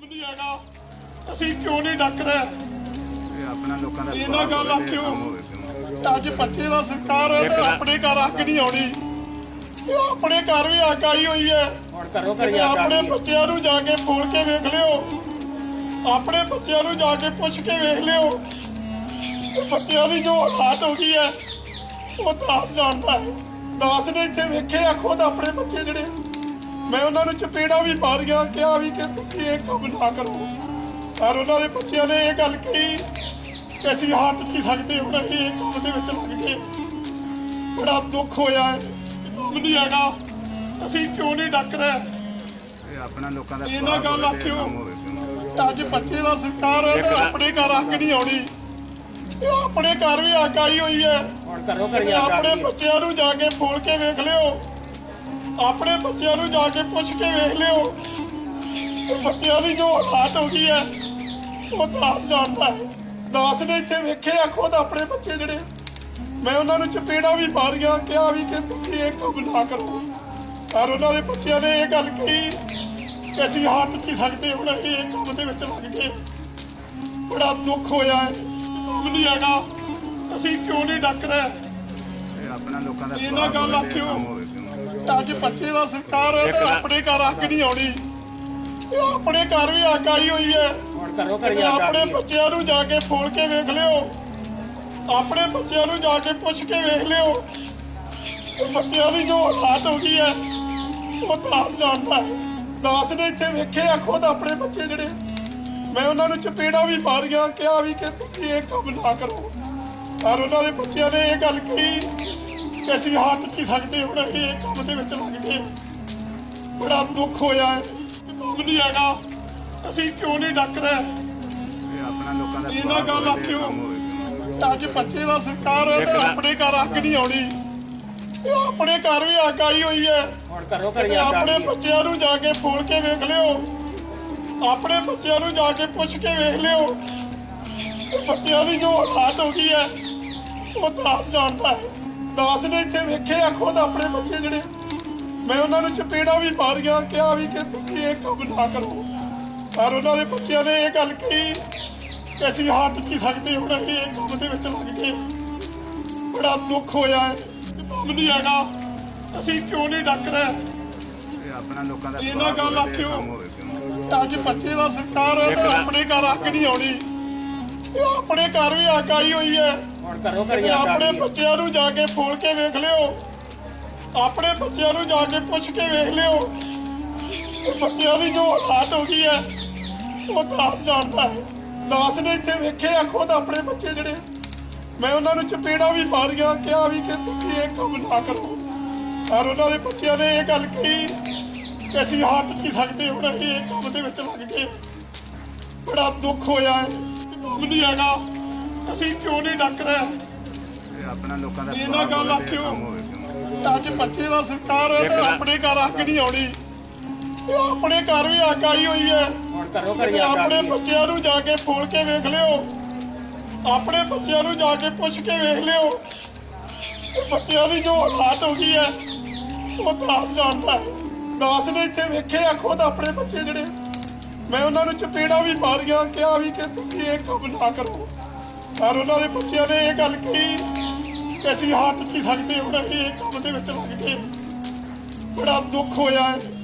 ਨਹੀਂ ਹੈਗਾ। ਅਸੀਂ ਕਿਉਂ ਨਹੀਂ ਡੱਕ ਰਹੇ? ਇਹ ਆਪਣਾ ਲੋਕਾਂ ਦਾ ਇਹਨਾਂ ਗੱਲ ਸਵਾਲ ਹੋਵੇ ਤੇ ਆਖਿਓ। ਕੰਮ ਹੋਵੇ ਕਿਉਂ? ਅੱਜ ਬੱਚੇ ਦਾ ਸਰਕਾਰ ਹੈ ਤੇ ਆਪਣੇ ਘਰ ਅੱਗ ਨਹੀਂ ਆਉਣੀ। ਇਹ ਆਪਣੇ ਘਰ ਵੀ ਅੱਗ ਆਈ ਹੋਈ ਹੈ। ਹੁਣ ਘਰੋਂ ਤੇ ਘਰੀ ਆ ਆਪਣੇ ਬੱਚਿਆਂ ਨੂੰ ਜਾ ਕੇ ਫੋਲ ਕੇ ਵੇਖ ਲਿਓ। ਆਪਣੇ ਬੱਚਿਆਂ ਨੂੰ ਜਾ ਕੇ ਪੁੱਛ ਕੇ ਵੇਖ ਲਿਓ। ਬੱਚਿਆਂ ਦੀ ਜੋ ਹਾਲਾਤ ਹੋ ਗਈ ਹੈ ਉਹ ਦਾਸ ਜਾਣਦਾ ਹੈ। ਦਾਸ ਨੇ ਇੱਥੇ ਵੇਖੇ ਆ ਖੁਦ ਆਪਣੇ ਬੱਚੇ ਜਿਹੜੇ ਮੈਂ ਉਹਨਾਂ ਨੂੰ ਚਪੇੜਾ ਵੀ ਮਾਰ ਗਿਆ ਕਿਹਾ ਵੀ ਕਿ ਤੁਸੀਂ ਇਹ ਕੰਮ ਨਾ ਕਰੋ। ਪਰ ਉਹਨਾਂ ਦੇ ਬੱਚਿਆਂ ਨੇ ਇਹ ਗੱਲ ਕਹੀ ਕਿ ਅਸੀਂ ਹੱਥ ਨਹੀਂ ਸਕਦੇ ਹੁਣ ਅਸੀਂ ਇਹ ਕੰਮ ਦੇ ਵਿੱਚ ਲੱਗ ਗਏ। ਬੜਾ ਦੁੱਖ ਹੋਇਆ ਹੈ ਕੰਮ ਨਹੀਂ ਹੈਗਾ। ਅਸੀਂ ਕਿਉਂ ਨਹੀਂ ਡੱਕ ਰਹੇ? ਇਹ ਆਪਣਾ ਲੋਕਾਂ ਦਾ ਇਹਨਾਂ ਗੱਲ ਆਖਿਓ। ਅੱਜ ਬੱਚੇ ਦਾ ਸਰਕਾਰ ਹੈ ਤੇ ਆਪਣੇ ਘਰ ਅੱਗ ਨਹੀਂ ਆਉਣੀ। ਇਹ ਆਪਣੇ ਘਰ ਵੀ ਅੱਗ ਆਈ ਹੋਈ ਹੈ। ਹੁਣ ਘਰੋਂ ਘਰੀ ਤੇ ਆ ਆਪਣੇ ਬੱਚਿਆਂ ਨੂੰ ਜਾ ਕੇ ਫੋਲ ਕੇ ਵੇਖ ਲਿਓ। ਆਪਣੇ ਬੱਚਿਆਂ ਨੂੰ ਜਾ ਕੇ ਪੁੱਛ ਕੇ ਵੇਖ ਲਿਓ। ਬੱਚਿਆਂ ਦੀ ਜੋ ਹਾਲਾਤ ਹੋ ਗਈ ਹੈ ਉਹ ਦਾਸ ਜਾਣਦਾ ਹੈ। ਦਾਸ ਨੇ ਇੱਥੇ ਵੇਖੇ ਆ ਖੁਦ ਆਪਣੇ ਬੱਚੇ ਜਿਹੜੇ ਮੈਂ ਉਹਨਾਂ ਨੂੰ ਚਪੇੜਾ ਵੀ ਮਾਰ ਗਿਆ ਕਿਹਾ ਵੀ ਕਿ ਤੁਸੀਂ ਇਹ ਕੰਮ ਨਾ ਕਰੋ। ਪਰ ਉਹਨਾਂ ਦੇ ਬੱਚਿਆਂ ਨੇ ਇਹ ਗੱਲ ਕਹੀ ਕਿ ਅਸੀਂ ਹੱਥ ਨਹੀਂ ਸਕਦੇ ਹੁਣ ਅਸੀਂ ਇਹ ਕੰਮ ਦੇ ਵਿੱਚ ਲੱਗ ਗਏ ਬੜਾ ਦੁੱਖ ਹੋਇਆ ਹੈ। ਕੰਮ ਨਹੀਂ ਹੈਗਾ। ਅਸੀਂ ਕਿਉਂ ਨਹੀਂ ਡੱਕ ਰਹੇ ਇਹ ਆਪਣਾ ਲੋਕਾਂ ਦਾ ਇਹਨਾਂ ਗੱਲ ਆਖਿਓ। ਅੱਜ ਬੱਚੇ ਦਾ ਸਰਕਾਰ ਹੈ ਤੇ ਆਪਣੇ ਘਰ ਅੱਗ ਨਹੀਂ ਆਉਣੀ। ਇਹ ਆਪਣੇ ਘਰ ਵੀ ਅੱਗ ਆਈ ਹੋਈ ਹੈ। ਹੁਣ ਘਰੋਂ ਘਰੀ ਤੇ ਆ ਆਪਣੇ ਬੱਚਿਆਂ ਨੂੰ ਜਾ ਕੇ ਫੋਲ ਕੇ ਵੇਖ ਲਿਓ। ਆਪਣੇ ਬੱਚਿਆਂ ਨੂੰ ਜਾ ਕੇ ਪੁੱਛ ਕੇ ਵੇਖ ਲਿਓ। ਕਿ ਬੱਚਿਆਂ ਦੀ ਜੋ ਹਾਲਾਤ ਹੋ ਗਈ ਹੈ ਉਹ ਦਾਸ ਜਾਣਦਾ ਹੈ ਦਾਸ ਨੇ ਇੱਥੇ ਵੇਖੇ ਆ ਖੁਦ ਆਪਣੇ ਬੱਚੇ ਜਿਹੜੇ। ਮੈਂ ਉਹਨਾਂ ਨੂੰ ਚਪੇੜਾ ਵੀ ਮਾਰ ਗਿਆ ਕਿਹਾ ਵੀ ਕਿ ਤੁਸੀਂ ਇਹ ਕੰਮ ਨਾ ਕਰੋ। ਪਰ ਉਹਨਾਂ ਦੇ ਬੱਚਿਆਂ ਨੇ ਇਹ ਗੱਲ ਕਹੀ ਕਿ ਅਸੀਂ ਹੱਥ ਨਹੀਂ ਸਕਦੇ ਹੁਣ ਇਹ ਕੰਮ ਦੇ ਵਿੱਚ ਲੱਗ ਗਏ। ਬੜਾ ਦੁੱਖ ਹੋਇਆ ਹੈ ਕੰਮ ਨਹੀਂ ਹੈਗਾ। ਅਸੀਂ ਕਿਉਂ ਨਹੀਂ ਡੱਕ ਰਹੇ ਇਹ ਆਪਣਾ ਲੋਕਾਂ ਦਾ ਇਹਨਾਂ ਗੱਲ ਤੇ ਆਖਿਓ। ਅੱਜ ਬੱਚੇ ਦਾ ਸਰਕਾਰ ਹੈ ਤੇ ਆਪਣੇ ਘਰ ਅੱਗ ਨਹੀਂ ਆਉਣੀ। ਇਹ ਆਪਣੇ ਘਰ ਵੀ ਅੱਗ ਆਈ ਹੋਈ ਹੈ। ਹੁਣ ਘਰੋਂ ਘਰੀ ਤੇ ਆ ਆਪਣੇ ਬੱਚਿਆਂ ਨੂੰ ਜਾ ਕੇ ਫੋਲ ਕੇ ਵੇਖ ਲਿਓ। ਆਪਣੇ ਬੱਚਿਆਂ ਨੂੰ ਜਾ ਕੇ ਪੁੱਛ ਕੇ ਵੇਖ ਲਿਓ। ਬੱਚਿਆਂ ਦੀ ਜੋ ਹਾਲਾਤ ਹੋ ਗਈ ਹੈ ਉਹ ਦਾਸ ਜਾਣਦਾ ਹੈ। ਦਾਸ ਨੇ ਇੱਥੇ ਵੇਖੇ ਆ ਖੁਦ ਆਪਣੇ ਬੱਚੇ ਜਿਹੜੇ ਮੈਂ ਉਹਨਾਂ ਨੂੰ ਚਪੇੜਾ ਵੀ ਮਾਰ ਗਿਆ ਕਿਹਾ ਵੀ ਕਿ ਤੁਸੀਂ ਇਹ ਕੰਮ ਨਾ ਕਰੋ। ਪਰ ਉਹਨਾਂ ਦੇ ਬੱਚਿਆਂ ਨੇ ਇਹ ਗੱਲ ਕਹੀ ਕਿ ਅਸੀਂ ਹੱਥ ਨਹੀਂ ਸਕਦੇ ਹੁਣ ਅਸੀਂ ਇਹ ਕੰਮ ਦੇ ਵਿੱਚ ਲੱਗ ਗਏ। ਬੜਾ ਦੁੱਖ ਹੋਇਆ ਹੈ ਇਹ ਕੰਮ ਨਹੀਂ ਹੈਗਾ। ਅਸੀਂ ਕਿਉਂ ਨਹੀਂ ਡੱਕ ਰਹੇ? ਇਹ ਆਪਣਾ ਲੋਕਾਂ ਦਾ ਇਹਨਾਂ ਗੱਲ ਆਖਿਓ। ਅੱਜ ਬੱਚੇ ਦਾ ਸਰਕਾਰ ਆਪਣੇ ਘਰ ਅੱਗ ਨਹੀਂ ਆਉਣੀ। ਇਹ ਆਪਣੇ ਘਰ ਵੀ ਅੱਗ ਆਈ ਹੋਈ ਹੈ। ਹੁਣ ਘਰੋਂ ਘਰੀ ਆ ਆਪਣੇ ਬੱਚਿਆਂ ਨੂੰ ਜਾ ਕੇ ਫੋਲ ਕੇ ਵੇਖ ਲਿਓ। ਆਪਣੇ ਬੱਚਿਆਂ ਨੂੰ ਜਾ ਕੇ ਪੁੱਛ ਕੇ ਵੇਖ ਲਿਓ। ਕਿ ਬੱਚਿਆਂ ਦੀ ਜੋ ਹਾਲਾਤ ਹੋ ਗਈ ਹੈ ਉਹ ਦਾਸ ਜਾਣਦਾ ਹੈ। ਦਾਸ ਨੇ ਇੱਥੇ ਵੇਖੇ ਆ ਖੁਦ ਆਪਣੇ ਬੱਚੇ ਜਿਹੜੇ। ਮੈਂ ਉਹਨਾਂ ਨੂੰ ਚਪੇੜਾ ਵੀ ਮਾਰ ਗਿਆ ਕਿਹਾ ਵੀ ਕਿ ਤੁਸੀਂ ਇਹ ਕੰਮ ਨਾ ਕਰੋ। ਪਰ ਉਹਨਾਂ ਦੇ ਬੱਚਿਆਂ ਨੇ ਇਹ ਗੱਲ ਕਹੀ ਕਿ ਅਸੀਂ ਹੱਥ ਨਹੀਂ ਸਕਦੇ ਹੁਣ ਅਸੀਂ ਇਹ ਕੰਮ ਦੇ ਵਿੱਚ ਲੱਗ ਗਏ। ਬੜਾ ਦੁੱਖ ਹੋਇਆ ਹੈ। ਕੰਮ ਨਹੀਂ ਹੈਗਾ। ਅਸੀਂ ਕਿਉਂ ਨਹੀਂ ਡੱਕ ਰਹੇ? ਇਹ ਆਪਣਾ ਲੋਕਾਂ ਦਾ ਇਹਨਾਂ ਗੱਲ ਆਖਿਓ। ਅੱਜ ਬੱਚੇ ਦਾ ਸਰਕਾਰ ਹੈ ਤੇ ਆਪਣੇ ਘਰ ਅੱਗ ਨਹੀਂ ਆਉਣੀ। ਇਹ ਆਪਣੇ ਘਰ ਵੀ ਅੱਗ ਆਈ ਹੋਈ ਹੈ। ਹੁਣ ਘਰੋਂ ਆਪਣੇ ਬੱਚਿਆਂ ਨੂੰ ਜਾ ਕੇ ਫੋਲ ਕੇ ਵੇਖ ਲਿਓ। ਆਪਣੇ ਬੱਚਿਆਂ ਨੂੰ ਜਾ ਕੇ ਪੁੱਛ ਕੇ ਵੇਖ ਲਿਓ। ਬੱਚਿਆਂ ਦੀ ਜੋ ਹਾਲਾਤ ਹੋ ਗਈ ਹੈ ਉਹ ਦਾਸ ਜਾਣਦਾ ਹੈ। ਦਾਸ ਨੇ ਇੱਥੇ ਵੇਖੇ ਆ ਖੁਦ ਆਪਣੇ ਬੱਚੇ ਜਿਹੜੇ ਮੈਂ ਉਹਨਾਂ ਨੂੰ ਚਪੇੜਾ ਵੀ ਮਾਰੀਆਂ, ਕਿਹਾ ਵੀ ਕਿ ਤੁਸੀਂ ਇਹ ਕੰਮ ਨਾ ਕਰੋ। ਪਰ ਉਹਨਾਂ ਦੇ ਬੱਚਿਆਂ ਨੇ ਇਹ ਗੱਲ ਕਹੀ ਕਿ ਅਸੀਂ ਹੱਥ ਨਹੀਂ ਸਕਦੇ ਹੁਣ ਅਸੀਂ ਇਹ ਕੰਮ ਦੇ ਵਿੱਚ ਲੱਗ ਗਏ। ਬੜਾ ਦੁੱਖ ਹੋਇਆ ਹੈ।